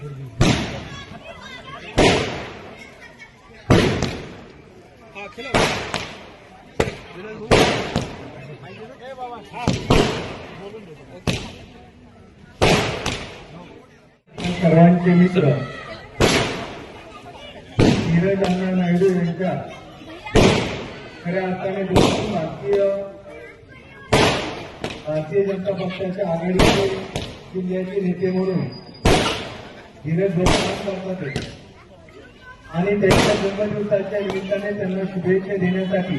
सर्वांचे मित्र धीरज अण्णा नायडू यांच्या खऱ्या अर्थाने दोन भारतीय भारतीय जनता पक्षाच्या आघाडीचे जिल्ह्याचे नेते म्हणून धीरज भाऊ आणि त्यांच्या जन्मदिवसाच्या निमित्ताने त्यांना शुभेच्छा देण्यासाठी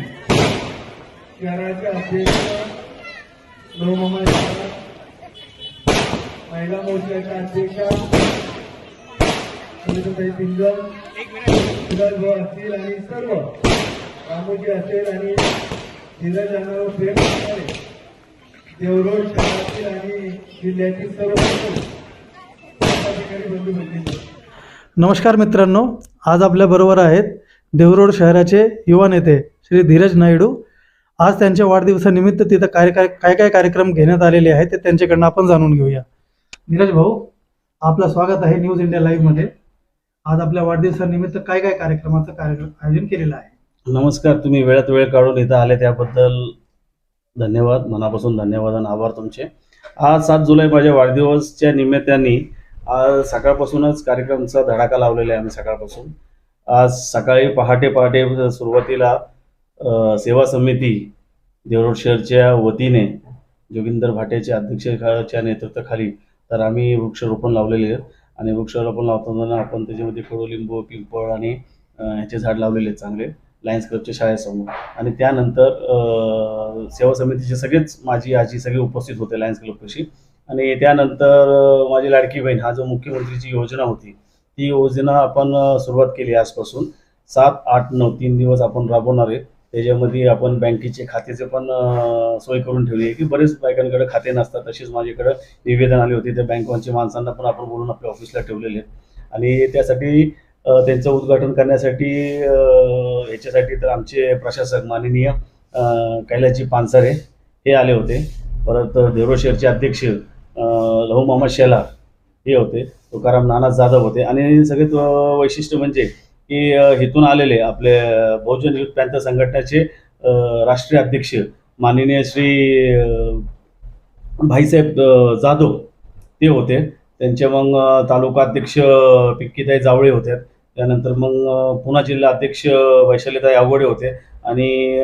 शहराचे अध्यक्ष महिला मोर्चाच्या अध्यक्षा सुनीताताई पिंजल भाऊ असतील आणि सर्व रामोजी असेल आणि धीरज यांना प्रेम करणारे देवरोड शहरातील आणि जिल्ह्यातील सर्व नमस्कार मित्रांनो आज आपल्याबरोबर आहेत देवरोड शहराचे युवा नेते श्री धीरज नायडू. आज त्यांच्या वाढदिवसानिमित्त तिथं काय काय काय काय कार्यक्रम घेण्यात आलेले आहेत ते त्यांच्याकडनं आपण जाणून घेऊया. धीरज भाऊ आपलं स्वागत आहे न्यूज इंडिया लाईव्हमध्ये आज आपल्या वाढदिवसानिमित्त काय काय कार्यक्रमाचं कार्यक्रम आयोजन केलेलं आहे? नमस्कार तुम्ही वेळात वेळ काढून इथं आले त्याबद्दल धन्यवाद मनापासून धन्यवाद आणि आभार तुमचे. आज सात जुलै माझ्या वाढदिवसच्या निमित्ताने आज सकाळपासूनच कार्यक्रमचा धडाका लावलेला आहे आम्ही सकाळपासून. आज सकाळी पहाटे पहाटे सुरुवातीला सेवा समिती देवरोड शहरच्या वतीने जोगिंदर भाटेच्या अध्यक्षाच्या नेतृत्वाखाली तर आम्ही वृक्षारोपण लावलेले आहेत. आणि वृक्षारोपण लावताना आपण त्याच्यामध्ये कडुलिंबू पिंपळ आणि ह्याचे झाड लावलेले आहेत चांगले लायन्स क्लबच्या शाळेसमोर. आणि त्यानंतर सेवा समितीचे सगळेच माझी आजी सगळे उपस्थित होते लायन्स क्लबपाशी आणि त्यानंतर माझी लाडकी बहीण हा जो मुख्यमंत्रीची योजना होती ती योजना आपण सुरुवात केली आजपासून. सात आठ नऊ तीन दिवस आपण राबवणार आहे. त्याच्यामध्ये आपण बँकेचे खात्याचे पण सोय करून ठेवली आहे की बरेच बायकांकडे खाते नसतात तशीच माझ्याकडे निवेदन आले होते. त्या बँकांच्या माणसांना पण आपण बोलून आपल्या ऑफिसला ठेवलेले आहेत. आणि त्यासाठी त्यांचं उद्घाटन करण्यासाठी याच्यासाठी तर आमचे प्रशासक माननीय अ, कैलासजी पानसरे हे आले होते. परत देवरोशरचे अध्यक्ष लहू मामा शेलार हे होते. तुकाराम नाना जाधव होते. आणि सगळ्यात वैशिष्ट्य म्हणजे की इथून आलेले आपले बहुजन युथ प्रांत संघटनेचे राष्ट्रीय अध्यक्ष माननीय श्री भाईसाहेब जाधव ते होते. त्यांचे मग तालुका अध्यक्ष पिक्कीताई जावळे होते. त्यानंतर मग पुणा जिल्हा अध्यक्ष वैशालीताई आवडे होते. आणि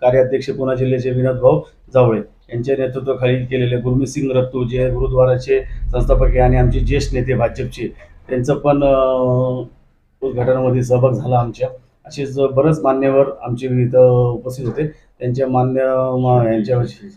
कार्याध्यक्ष पुणा जिल्ह्याचे विनोद भाऊ जावळे. यांच्या नेतृत्वाखाली केलेले गुरमीत सिंग रत्तू जे गुरुद्वाराचे संस्थापक आहे आणि आमचे ज्येष्ठ नेते भाजपचे त्यांचं पण उद्घाटनामध्ये सहभाग झाला आमच्या असेच बरेच मान्यवर आमचे इथं उपस्थित होते त्यांच्या मान्य यांच्याविषयी?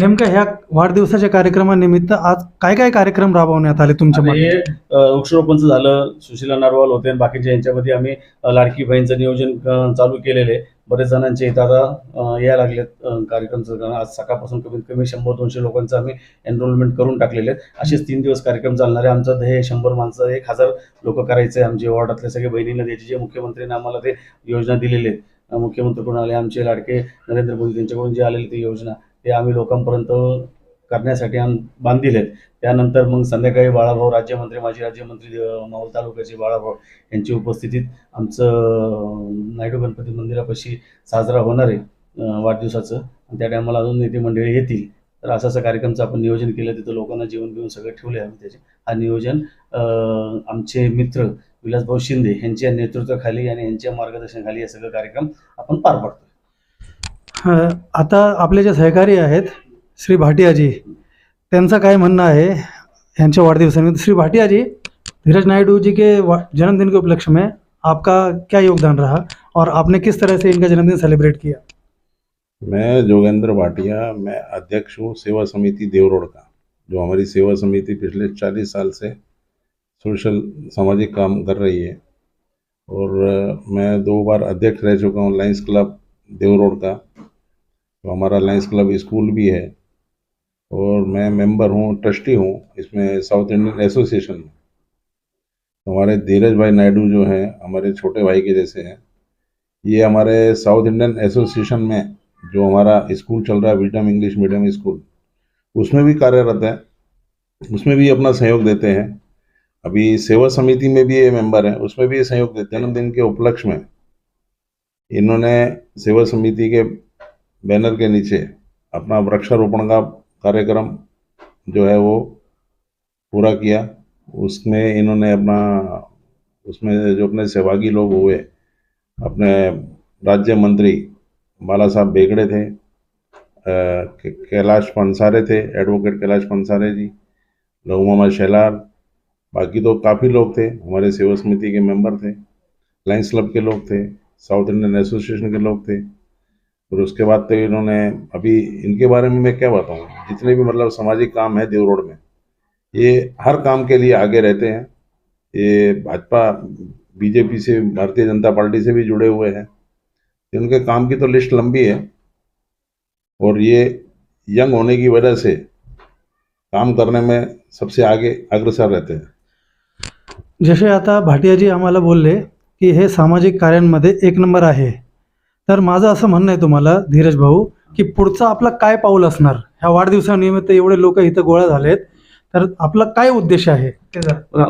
नेमकं ह्या वाढदिवसाच्या कार्यक्रमानिमित्त आज काय काय कार्यक्रम राबवण्यात आले तुमच्या हे वृक्षारोपणचं झालं सुशीला नरवाल होते आणि बाकीच्या यांच्यामध्ये आम्ही लाडकी बहीणचं नियोजन चालू केलेले. बरेच जणांचे इथं आता या लागलेत कार्यक्रम कार्यक्रमचं कारण. आज सकाळपासून कमीत कमी शंभर दोनशे लोकांचं आम्ही एनरोलमेंट करून टाकलेले आहेत. असेच तीन दिवस कार्यक्रम चालणार आहे. आमचं ध्येय शंभर माणसं एक हजार लोक करायचे आहे. आमचे वॉर्डातले सगळे बहिणींना द्यायचे जे मुख्यमंत्र्यांनी आम्हाला ते योजना दिलेले आहेत. अ, मुख्यमंत्रीकडून आले आमचे लाडके नरेंद्र मोदी त्यांच्याकडून जे आलेले ते योजना ते आम्ही लोकांपर्यंत करण्यासाठी आम बांधील आहेत. त्यानंतर मग संध्याकाळी बाळाभाऊ राज्यमंत्री माजी राज्यमंत्री अ, मावळ तालुक्याचे बाळाभाऊ यांची उपस्थितीत आमचं नायडू गणपती मंदिरापाशी साजरा होणार आहे वाढदिवसाचं. आणि त्या टायमाला अजून नेते मंडळी येतील. तर असं असं कार्यक्रमचं आपण नियोजन केलं. तिथं लोकांना जेवण बिवून सगळं ठेवले आम्ही त्याचे. हा नियोजन आमचे मित्र विलासभाऊ शिंदे यांच्या नेतृत्वाखाली आणि यांच्या मार्गदर्शनाखाली हे सगळं कार्यक्रम आपण पार पाडतो आता आपले जे सहकारी आहेत श्री भाटियाजी आहे? यांच्या वाढदिवसानिमित्त श्री भाटियाजी, धीरज नायडू जी के जन्मदिन के उपलक्ष्य में आपका क्या योगदान रहा और आपने किस तरह से इनका जन्मदिन सेलिब्रेट किया? मैं जोगेंद्र भाटिया, मैं अध्यक्ष हूँ सेवा समिति देवरोड का, जो हमारी सेवा समिति पिछले चालीस साल से सोशल, सामाजिक काम कर रही है। और मैं दो बार अध्यक्ष रह चुका हूँ लाइन्स क्लब देवरोड का। तो हमारा लायंस क्लब स्कूल भी है। और मैं मेंबर हूँ ट्रस्टी हूँ इसमें साउथ इंडियन एसोसिएशन में। हमारे धीरज भाई नायडू जो हैं, हमारे छोटे भाई के जैसे हैं, ये हमारे साउथ इंडियन एसोसिएशन में जो हमारा स्कूल चल रहा है विजडम इंग्लिश मीडियम स्कूल उसमें भी कार्यरत है, उसमें भी अपना सहयोग देते हैं। अभी सेवा समिति में भी ये मेंबर हैं, उसमें भी ये सहयोग देते हैं। जन्मदिन के उपलक्ष्य में इन्होंने सेवा समिति के बैनर के नीचे अपना वृक्षारोपण का कार्यक्रम जो है वो पूरा किया। उसमें इन्होंने अपना, उसमें जो अपने सहभागी लोग हुए, अपने राज्य मंत्री बाला साहब बेगड़े थे कैलाश पंसारे थे एडवोकेट कैलाश पंसारे जी, लघु मामा शेलार, बाकी तो काफ़ी लोग थे, हमारे सेवा समिति के मेंबर थे लाइन्स क्लब के लोग थे साउथ इंडियन एसोसिएशन के लोग थे। और उसके बाद तो इन्होंने, अभी इनके बारे में मैं क्या बताऊँ? जितने भी मतलब सामाजिक काम है देव रोड में, ये हर काम के लिए आगे रहते हैं। ये भाजपा, बीजेपी से, भारतीय जनता पार्टी से भी जुड़े हुए हैं। इनके काम की तो लिस्ट लंबी है। और ये यंग होने की वजह से काम करने में सबसे आगे अग्रसर रहते हैं। जसे आता भाटियाजी आम्हाला बोलले की, हे सामाजिक कार्यांमध्ये एक नंबर आहे. तर माझं असं म्हणणं आहे तुम्हाला धीरज भाऊ की पुढचा आपला काय पाऊल असणार? ह्या वाढदिवसानिमित्त एवढे लोक इथं गोळा झालेत. तर आपला काय उद्देश आहे?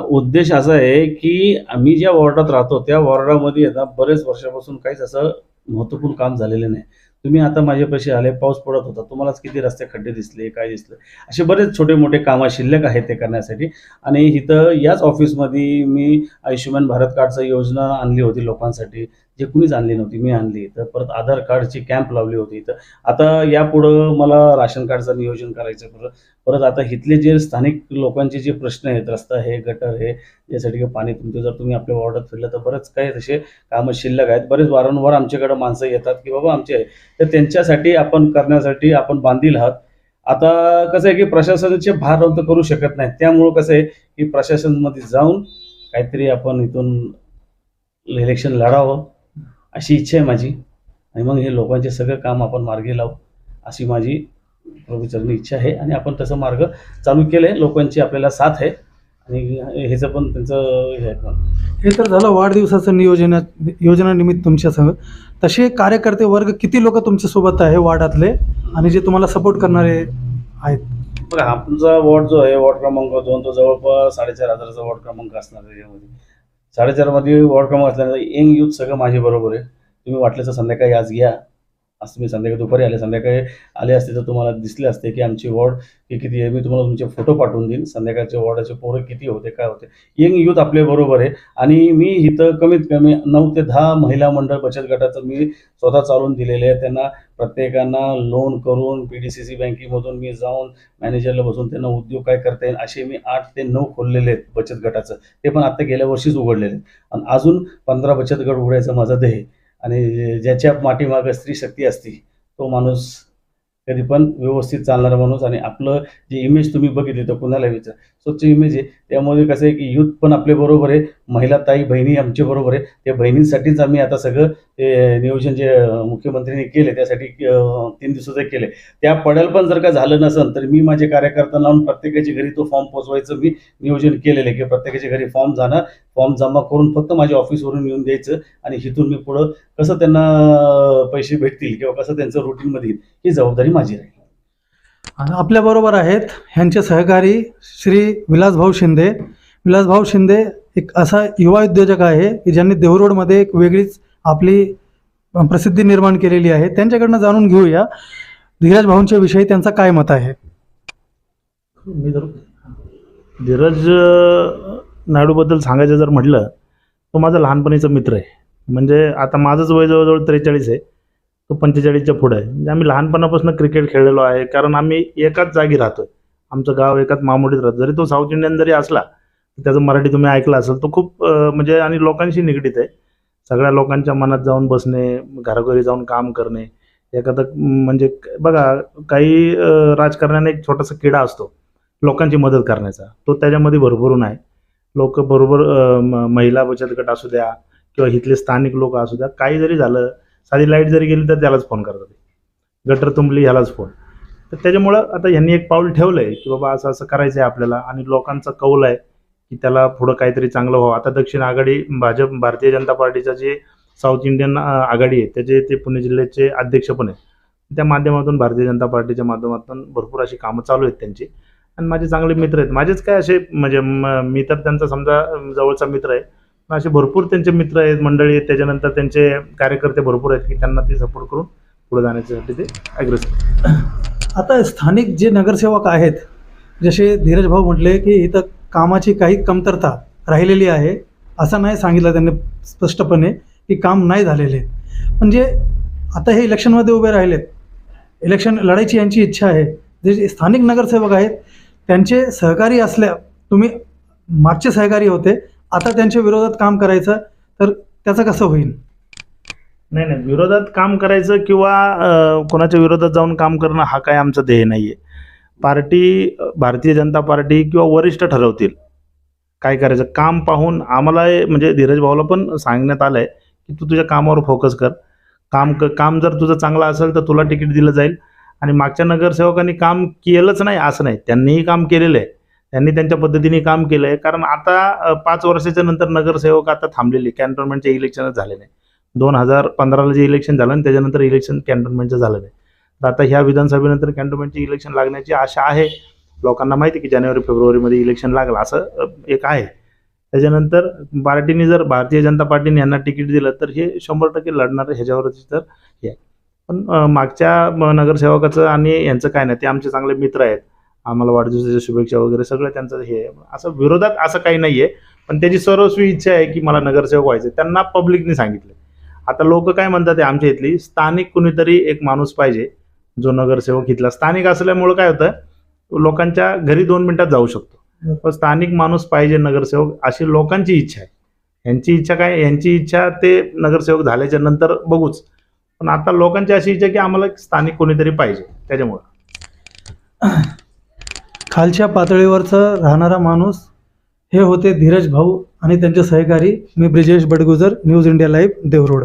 उद्देश असा आहे की आम्ही ज्या वॉर्डात राहतो त्या वॉर्डामध्ये आता बरेच वर्षापासून काहीच असं महत्त्वपूर्ण काम झालेलं नाही. तुम्ही आता माझ्यापाशी आले पाऊस पडत होता तुम्हालाच किती रस्ते खड्डे दिसले काय दिसले? असे बरेच छोटे मोठे कामं शिल्लक आहेत ते करण्यासाठी. आणि इथं याच ऑफिसमध्ये मी आयुष्यमान भारत कार्डचं योजना आणली होती लोकांसाठी. हे कुणीच आणली नव्हती मी आणली. तर परत आधार कार्डची कॅम्प लावली होती. इथं आता यापुढं मला राशन कार्डचं नियोजन करायचं परत परत आता इथले जे स्थानिक लोकांचे जे प्रश्न आहेत रस्ता हे गटर हे यासाठी की पाणी तुमचं जर तुम्ही आपल्या वॉर्डात फिरलं तर बरंच काही तसे कामं शिल्लक आहेत. बरेच वारंवार आमच्याकडे माणसं येतात की बाबा आमचे आहे तर त्यांच्यासाठी आपण करण्यासाठी आपण बांधील आहात. आता कसं आहे की प्रशासनाचे भार रद्द करू शकत नाही त्यामुळं कसं आहे की प्रशासनमध्ये जाऊन काहीतरी आपण इथून इलेक्शन लढावं. अशी इच्छा आहे माझी. आणि मग हे लोकांचे सगळं काम आपण मार्गी लावू अशी माझी प्रभूचरणी इच्छा आहे. आणि आपण तसं मार्ग चालू केलं आहे लोकांची आपल्याला साथ आहे. आणि ह्याचं पण त्यांचं हे हे तर झालं वाढदिवसाचं नियोजन योजनानिमित्त तुमच्यासह. तसे कार्यकर्ते वर्ग किती लोक तुमच्यासोबत आहे वार्डातले आणि जे तुम्हाला सपोर्ट करणारे आहेत? बघा आमचा वॉर्ड जो आहे वॉर्ड क्रमांक दोन तो जवळपास साडेचार हजाराचा वॉर्ड क्रमांक असणार आहे यामध्ये. साडेचारमध्ये वॉर्ड क्रमांक असल्यानंतर यंग यूथ सगळं माझ्याबरोबर बरोबर आहे. तुम्ही वाटल्याचं तर संध्याकाळी आज घ्या आज तुम्ही संध्याकाळी दुपारी आले. संध्याकाळी आले असते तर तुम्हाला दिसले असते की आमची वॉर्ड हे किती आहे. मी तुम्हाला तुमचे फोटो पाठवून देईन. संध्याकाळच्या वॉर्डाचे पोरं किती होते काय होते. यंग यूथ आपले बरोबर आहे. आणि मी इथं कमीत कमी नऊ ते दहा महिला मंडळ बचत गटाचं मी स्वतः चालून दिलेले आहे. त्यांना प्रत्येकांना लोन करून पी डी सी सी बँकेमधून मी जाऊन मॅनेजरला बसून त्यांना उद्योग काय करता येईल असे मी आठ ते नऊ खोललेले आहेत बचत गटाचं. ते पण आत्ता गेल्या वर्षीच उघडलेले आहेत. आणि अजून पंधरा बचत गट उघडायचं माझं ध्येय आणि ज्याच्या पाठीमागं स्त्री शक्ती असती तो माणूस कधी पण व्यवस्थित चालणारा माणूस आणि आपलं जे इमेज तुम्ही बघितली तर कुणाला विचार स्वच्छ इमेज आहे. त्यामध्ये कसं आहे की युथ पण आपले बरोबर आहे. महिला ताई बहिणी आमच्या बरोबर आहे. त्या बहिणींसाठीच आम्ही आता सगळं ते नियोजन जे मुख्यमंत्र्यांनी केले त्यासाठी तीन दिवसाचं केले त्या पडेल पण जर का झालं नसेल तर मी माझे कार्यकर्ता लावून प्रत्येकाच्या घरी तो फॉर्म पोचवायचं मी नियोजन केलेलं आहे की प्रत्येकाच्या घरी फॉर्म जाणार. फॉर्म जमा करून फक्त माझ्या ऑफिसवरून येऊन द्यायचं आणि इथून मी पुढं कसं त्यांना पैसे भेटतील किंवा कसं त्यांचं रुटीनमध्ये येईल ही जबाबदारी माझी राहील. आपल्याबरोबर आहेत ह्यांचे सहकारी श्री विलासभाऊ शिंदे. विलासभाऊ शिंदे एक असा युवा उद्योजक आहे की ज्यांनी देहरोडमध्ये एक वेगळीच आपली प्रसिद्धी निर्माण केलेली आहे. त्यांच्याकडनं जाणून घेऊया. धीरज भाऊंच्या विषयी त्यांचं काय मत आहे? मी जर धीरज नायडूबद्दल सांगायचं जर म्हटलं तो माझा लहानपणीचा मित्र आहे. म्हणजे आता माझंच वय जवळजवळ त्रेचाळीस आहे. तो पंचेचाळीसच्या पुढं आहे. म्हणजे आम्ही लहानपणापासून क्रिकेट खेळलेलो आहे. कारण आम्ही एकाच जागी राहतो आमचं गाव एकाच मामुडीत राहतो. जरी तो साऊथ इंडियन जरी असला त्याचं मराठी तुम्ही ऐकलं असेल तो खूप म्हणजे आणि लोकांशी निगडीत आहे. सगळ्या लोकांच्या मनात जाऊन बसणे घरोघरी जाऊन काम करणे एखादं म्हणजे बघा काही राजकारण्याने एक छोटासा किडा असतो लोकांची मदत करण्याचा. तो त्याच्यामध्ये भरभरून आहे. लोक बरोबर म- महिला बचत गट असू द्या किंवा इथले स्थानिक लोक असू द्या काही जरी झालं साधी लाइट जरी गेली तर त्यालाच फोन करतात गटर तुंबली ह्यालाच फोन. तर त्याच्यामुळं आता ह्यांनी एक पाऊल ठेवलं आहे की बाबा असं असं करायचं आहे आपल्याला आणि लोकांचा कौल आहे की त्याला पुढं काहीतरी चांगलं व्हावं. आता दक्षिण आघाडी भाजप भारतीय जनता पार्टीचा जे साऊथ इंडियन आघाडी आहे त्याचे ते पुणे जिल्ह्याचे अध्यक्ष पण आहेत. त्या माध्यमातून भारतीय जनता पार्टीच्या माध्यमातून भरपूर अशी कामं चालू आहेत त्यांची. आणि माझे चांगले मित्र आहेत. माझेच काय असे म्हणजे म- मी तर त्यांचा समजा जवळचा मित्र आहे. असे भरपूर त्यांचे मित्र आहेत मंडळी आहेत. त्याच्यानंतर त्यांचे कार्यकर्ते भरपूर आहेत की त्यांना ते सपोर्ट करून पुढे जाण्यासाठी ते अग्रेसर आता स्थानिक जे नगरसेवक आहेत जसे धीरज भाऊ म्हटले की इथं कामाची काही कमतरता राहिलेली आहे असं नाही सांगितलं त्यांनी स्पष्टपणे की काम नाही झालेले म्हणजे आता हे इलेक्शनमध्ये उभे राहिलेत. इलेक्शन लढायची यांची इच्छा आहे. जे जे स्थानिक नगरसेवक आहेत त्यांचे सहकारी असल्या तुम्ही मागचे सहकारी होते आता त्यांच्या विरोधात काम करायचं तर त्याचं कसं होईल? नाही नाही. विरोधात काम करायचं किंवा कोणाच्या विरोधात जाऊन काम करणं हा काय आमचा ध्येय नाही आहे पार्टी भारतीय जनता पार्टी किंवा वरिष्ठ ठरवतील. काय करायचं? काम पाहून आम्हाला म्हणजे धीरज भाऊला पण सांगण्यात आलं आहे की तू तुझ्या कामावर फोकस कर. काम क काम जर तुझं चांगलं असेल तर तुला तिकीट दिलं जाईल. आणि मागच्या नगरसेवकांनी काम केलंच नाही असं नाही. त्यांनीही काम केलेलं आहे. त्यांनी त्यांच्या पद्धतीने काम केलं आहे कारण आता पाच वर्षाच्या नंतर नगरसेवक आता थांबलेले. कॅन्टोनमेंटचे इलेक्शनच झाले नाही. दोन हजार पंधराला जे इलेक्शन झालं आणि त्याच्यानंतर इलेक्शन कॅन्टोनमेंटचं झालं नाही. तर आता ह्या विधानसभेनंतर कॅन्टोनमेंटचे इलेक्शन लागण्याची आशा आहे. लोकांना माहिती आहे की जानेवारी फेब्रुवारीमध्ये इलेक्शन लागलं. असं एक आहे. त्याच्यानंतर पार्टीने जर भारतीय जनता पार्टीने यांना तिकीट दिलं तर हे शंभर टक्के लढणारं ह्याच्यावरती ह्याच्यावरच तर हे पण मागच्या म, नगरसेवकाचं आणि यांचं काय नाही. ते आमचे चांगले मित्र आहेत. आम्हाला वाढदिवसाच्या शुभेच्छा वगैरे सगळं त्यांचं हे असं विरोधात असं काही नाही आहे पण त्याची सर्वस्वी इच्छा आहे की मला नगरसेवक व्हायचं त्यांना पब्लिकने सांगितलं आता लोक काय म्हणतात ते आमच्या इथली स्थानिक कुणीतरी एक माणूस पाहिजे जो नगरसेवक इथला. स्थानिक असल्यामुळं काय होतं लोकांच्या घरी दोन मिनिटात जाऊ शकतो. पण स्थानिक माणूस पाहिजे नगरसेवक अशी लोकांची इच्छा आहे. यांची इच्छा काय यांची इच्छा ते नगरसेवक झाल्याच्यानंतर बघूच. पण आता लोकांची अशी इच्छा की आम्हाला स्थानिक कोणीतरी पाहिजे. त्याच्यामुळं. खालच्या पातळीवरचं राहणारा माणूस हे होते धीरज भाऊ आणि त्यांचे सहकारी मी Brijesh Badgujar news India live देवरोड